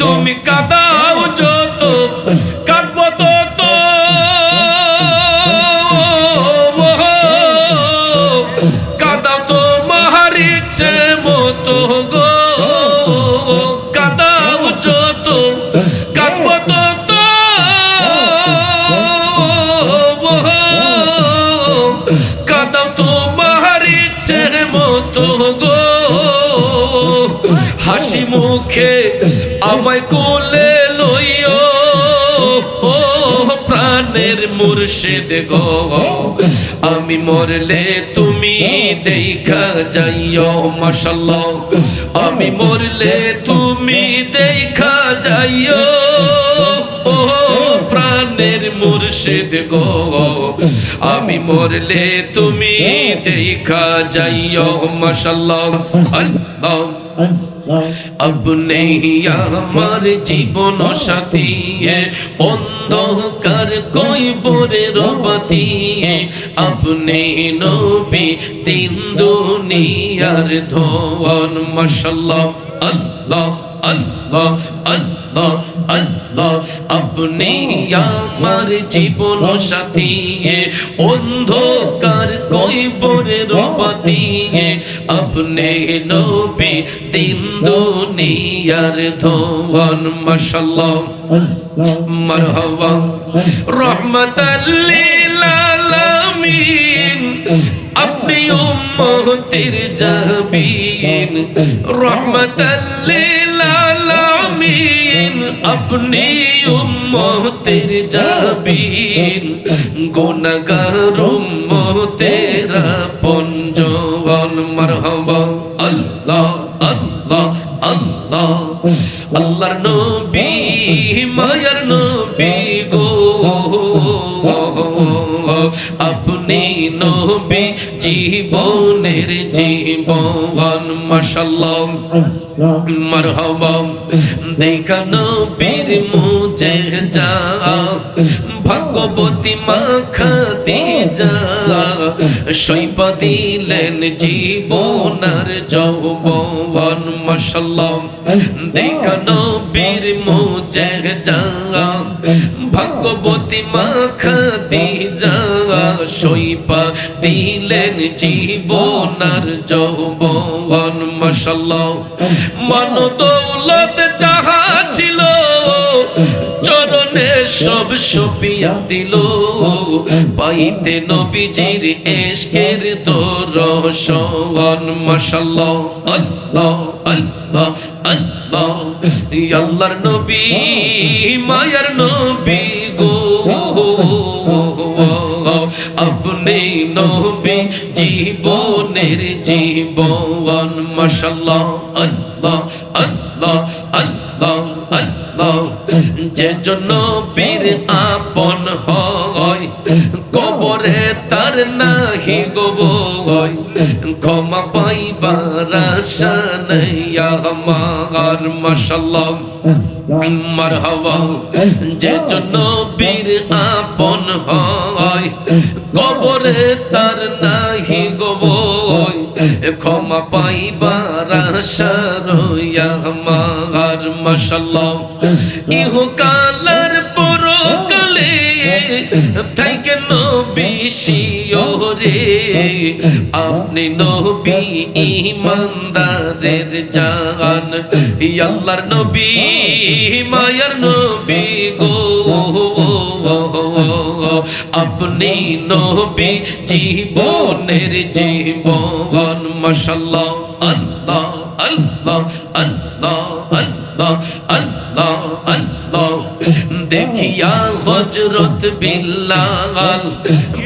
তুমি কাদাও যত কাঁদব তত। কাদা তো মাহার ইচ্ছে মতো গো। কাদাও যত কাঁদব তত। কাদা তো মাহার ইচ্ছে মতো গো। হাসি মুখে আমায় কোলে লইও, ও প্রাণের মুর্শিদ গো। আমি মরলে তুমি দেখা যাইও, মাশাল্লাহ। আমি মরলে তুমি দেখা যাইও, ও প্রাণের মুর্শিদ গো। আমি মরলে তুমি দেখা যাইও, মাশাল্লাহ। আল্লাহ। আপনি আমার জীবন সাথী অন্ধকার কইবরে রবাতি আপনি নবী তিন দুনিয়ার ধোয়ান। মাশাল্লাহ আল্লাহ আল্লাহ আল্লাহ। আল্লাহ আপনি আমার জীবন সাথী অন্ধকার কইবরে রবাতি আপনি নবী তিন দুনিয়ার ধোয়ান মাশাল্লাহ মারহাবা। রহমাতাল লিল আলামিন। আপনি উম্মতের জাবিন রহমাতাল লিল আলামিন আপনি উম্মতের জাবিন। গুনাহগার উম্মতের পঞ্জওয়ান মারহাবা। আল্লাহ আল্লাহ আল্লাহ। আল্লাহর নবী, মায়ার নবী গো। আপনি নবী জীবনের জীবন মাশাল্লাহ মারহাবা। দেখা নবীর মুজে যা ভগবতী মা খাতে যা সৈপ দিলেন জীবনার যৌবন, মাশাল্লাহ দেখা নবীর মুজে যা ভগবতী মাখাতে যা সৈপ দিলেন জীবনার যৌবন মাশাল্লাহ মন দৌলত যাহা ছিল, চরণে সব সপিয়া দিল। পাইতে নবীজির এশকের দরশন মাশাল্লাহ আল্লাহ আল্লাহ আল্লাহ। আল্লাহর নবী, মায়ার নবী গো। আপনি নবী জীবনের জীবন মাশাল্লাহ আল্লাহ আল্লাহ আল্লাহ আল্লাহ। যে জন্য বীর আপন হয় কবরে তার নাহি গবয় ক্ষমা পাইবার আশা নাই আমার মাশাল্লাহ মারহাবা যে জন্য বীর আপন হয়। কবরে তার নাহি গবয় ক্ষমা পাইবার আশা রইয়া আমার মাশাল্লাহ ইহকালার শিওরে আপনি নবী ইমানদারের জান। আল্লাহর নবী, মায়ার নবী গো। আপনি নবী জীবনের জীবন। মাশাল্লাহ আল্লাহ আল্লাহ আল্লাহ আল্লাহ আল্লাহ আল্লাহ। দেখিয়া হজরত বিল্লাল,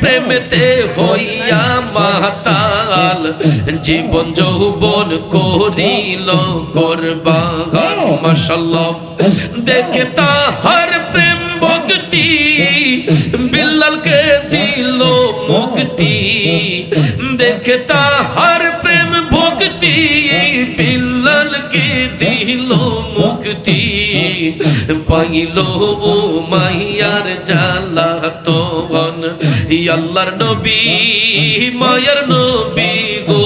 প্রেমেতে হইয়া মাতাল, জীবন যৌবন করিল করবাগান মাশাল্লাহ দেখে তাহার প্রেম ভক্তি, বিল্লালকে দিল মুক্তি। দেখে তাহার পাইল ও মাইয়ার জালা তোন আল্লাহর নবী, মায়ার নবী গো,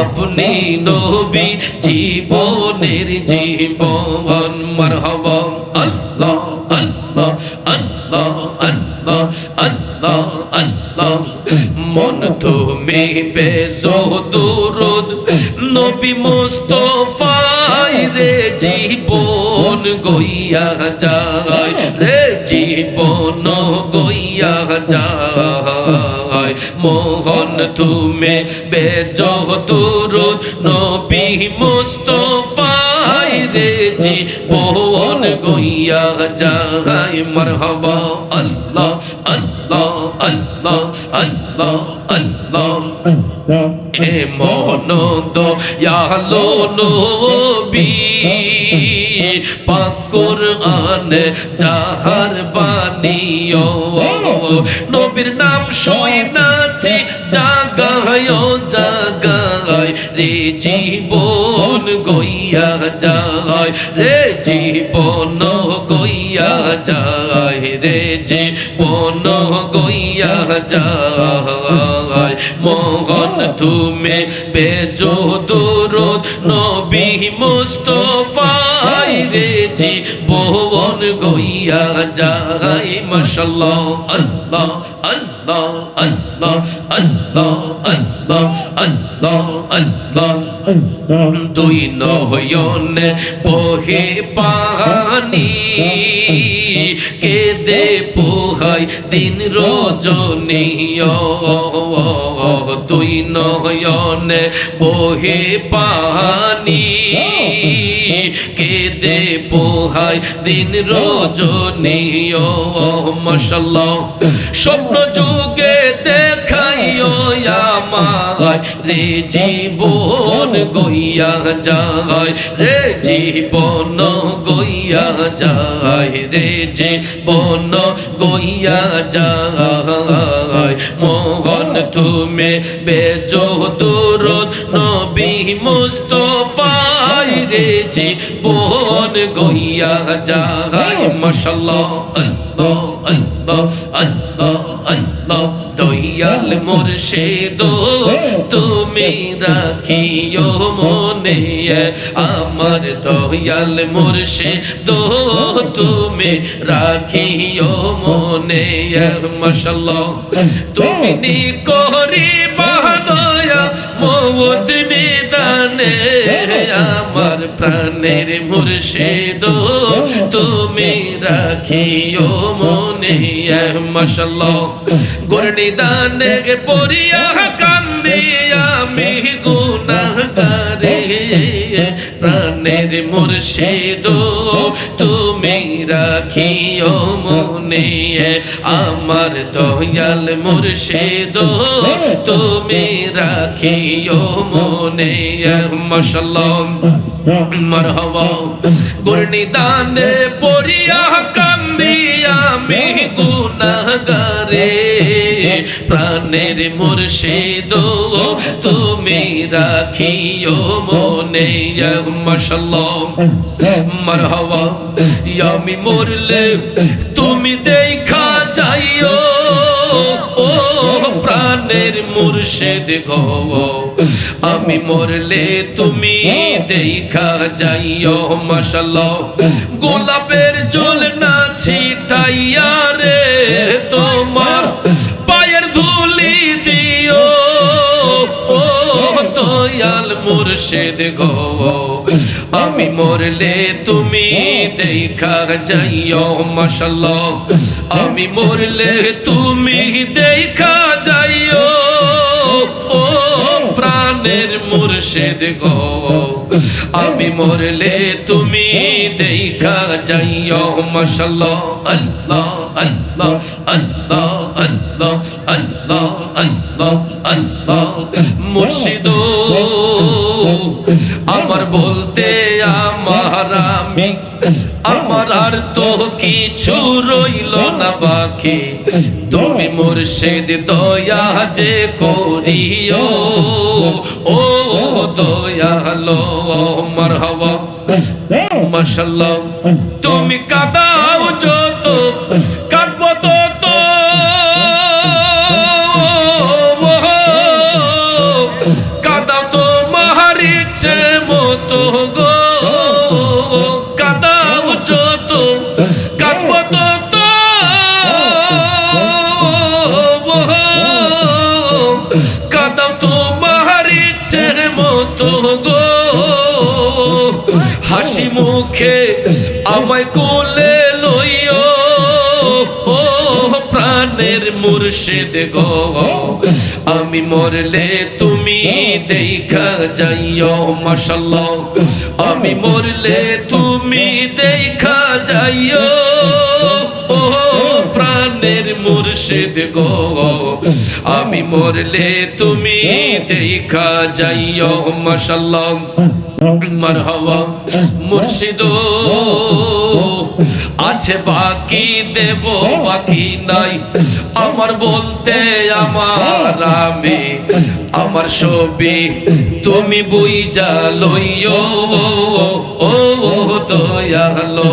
আপনি নবী জীবনের জীবন। মারহাবা, আল্লাহ আল্লাহ আল্লাহ আল্লাহ আল্লাহ আল্লাহ। মন তুমি বেজোদুরুদ নবী মুস্তফাই রে জীবন গইয়া যায় রে জীবন গইয়া যায়। মোহন তুমি বেজোদুরুদ নবী মুস্তফাই রে জীবন গইয়া যায়। মারহাবা আল্লাহ আল্লাহ আল্লাহ আল্লাহ আল্লাহ। এ মোহন দয়ালো নবী পাকুর আন যাহার বানিও নবীর নাম শুই নাচি, জাগায় জাগায়। রে জীবন গইয়া যায়, রে জীবন গইয়া যায়, রে জীবন গইয়া যায়। মোহন তুমি বেজো দুরুদ ভুবন গইয়া যায় মাশাল্লাহ, আল্লাহ আল্লাহ আল্লাহ আল্লাহ আল্লাহ আল্লাহ আল্লাহ। দুই নয়ন বহে পানি কে দে পোহাই দিন রজনীয় দুই নয়ন বহে পানি কেদে পোহাই দিন রজনী মশাল্লাহ স্বপ্ন যুগে দেখাইও আমায়, রে জীবন গইয়া যায়, রে জীবন গইয়া যায়, রে জীবন গইয়া যায়। মোহন তুমি বেজো দুরুদ, নবী মুস্তফাই রে জীবন গইয়া যায়। মাশাআল্লাহ আল্লাহ আল্লাহ আল্লাহ আল্লাহ দয়াল মুর্শিদ তুমি রাখিও মনে আমার দয়াল মুর্শিদ তুমি রাখিও মনে মাশাআল্লাহ তুমি নি করি বাদয়া মওত নিদানে আমার প্রাণের মুর্শিদ তুমি রাখিও মনে। মাশাআল্লাহ। গুরনিদানে পড়িয়া কান্দি আমি গুনাহগারে। প্রাণের মুর্শিদ তুমি রাখিও মনে, আমার দয়াল মুর্শিদ, তুমি রাখিও মনে মশলম মরহব। গুরনিদানে পড়িয়া কান্দি আমি গুনাহগারে। প্রাণের মুর্শিদ তুমি রাখিও মনে। মাশাআল্লাহ। মারহাবা। আমি মরলে। তুমি দেখা যাইও। ও প্রাণের মুর্শিদ গো। আমি মরলে, তুমি দেখা যাইও। মাশাআল্লাহ। গোলাপের জল না ছিটাইয়া মুর্শিদ গো, আমি মরলে তুমি দেখা যাইও মশাল আমি মরলে তুমি দেখা যাইও, ও প্রাণের মুর্শিদ গো। আমি মরলে তুমি দেখা যাইও মশাল আল্লাহ আল্লাহ আল্লাহ আল্লাহ আল্লাহ আল্লাহ আল্লাহ। মুর্শিদ আমার বলতে আমার আমি আমার আর তো কিছু রইল না বাকি। তুমি মোর মুর্শিদ দয়া যে করিও। ও দয়ালো মারহাবা। মাশাল্লাহ। তুমি কাদাও যত কোলে লইও, ও প্রাণের মুর্শিদ গো। আমি মরলে তুমি দেখা যাইও, মশাল্লাহ। আমি মরলে তুমি দেখা যাইও। মুর্শিদ গো। আমি মরলে তুমি দেখা যাইও মাশাল্লাহ মারহাবা। মুর্শিদ। আছে বাকি দেব, বাকি নাই। আমার বলতে আমার আমি আমার ছবি তুমি বই যা লইও ও দয়ালো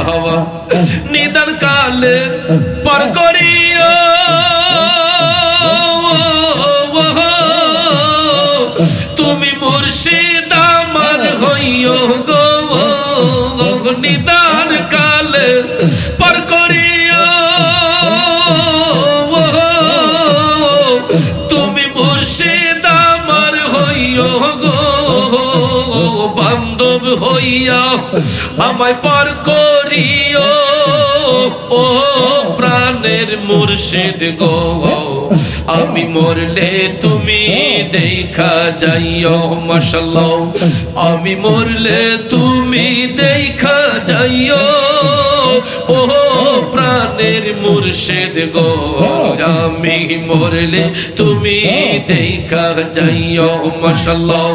হওয়া নিদান কালে পর করিও আমায় পর করিও, ও প্রাণের মুর্শিদ গো, আমি মরলে তুমি দেখা যাইও মাশাল্লাহ আমি মরলে তুমি দেখা যাইও, ও প্রাণের মুর্শিদ গো, আমি মরলে তুমি দেখা যাইও মাশাল্লাহ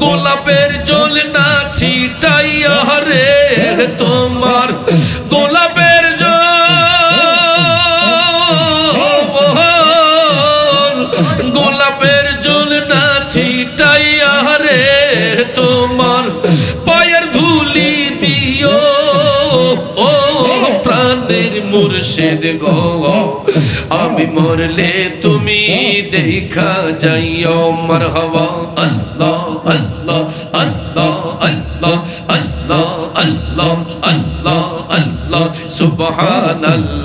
গোলাপের জল না ছিটাইয়া রে তোমার গোলাপের জল। গোলাপের জল না ছিটাইয়া রে তোমার পায়ের ধুলি দিও। ও প্রাণের মুর্শিদ গো, আমি মরলে তুমি দেখা যাইও, মারহাবা। আল্লাহ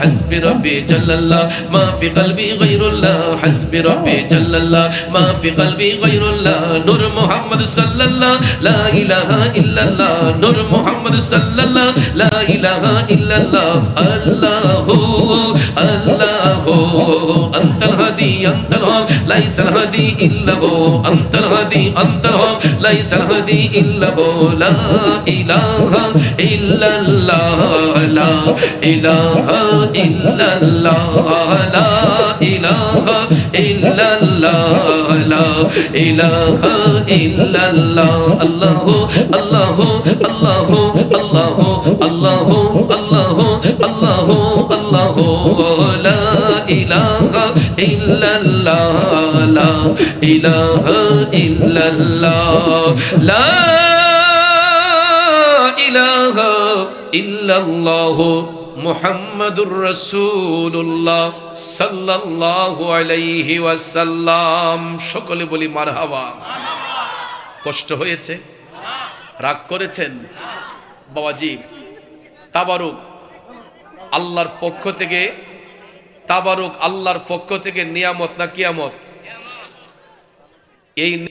حسبي ربي جل الله. ما في قلبي غير الله. حسبي ربي جل الله. ما في قلبي غير الله. نور محمد صلى الله. لا إله إلا الله. نور محمد صلى الله. لا إله إلا الله. الله الله أنت الهدي أنت الهب ليس الهدي إلا هو. أنت الهدي أنت الهب ليس الهدي إلا هو. لا إله إلا الله. لا إله illallah la ilaha illallah la ilaha illallah Allahu Allahu Allahu Allahu Allahu Allahu Allahu Allahu la ilaha illallah la ilaha illallah la ilaha illallah মোহাম্মদুর রসুল্লাহ সাল্লাহু আলাইহি ওয়াসাল্লাম। সকলে বলি মারহাবা। কষ্ট হয়েছে? রাগ করেছেন? বাবাজি, তাবারুক। আল্লাহর পক্ষ থেকে, তাবারুক আল্লাহর পক্ষ থেকে নিয়ামত না কিয়ামত? এই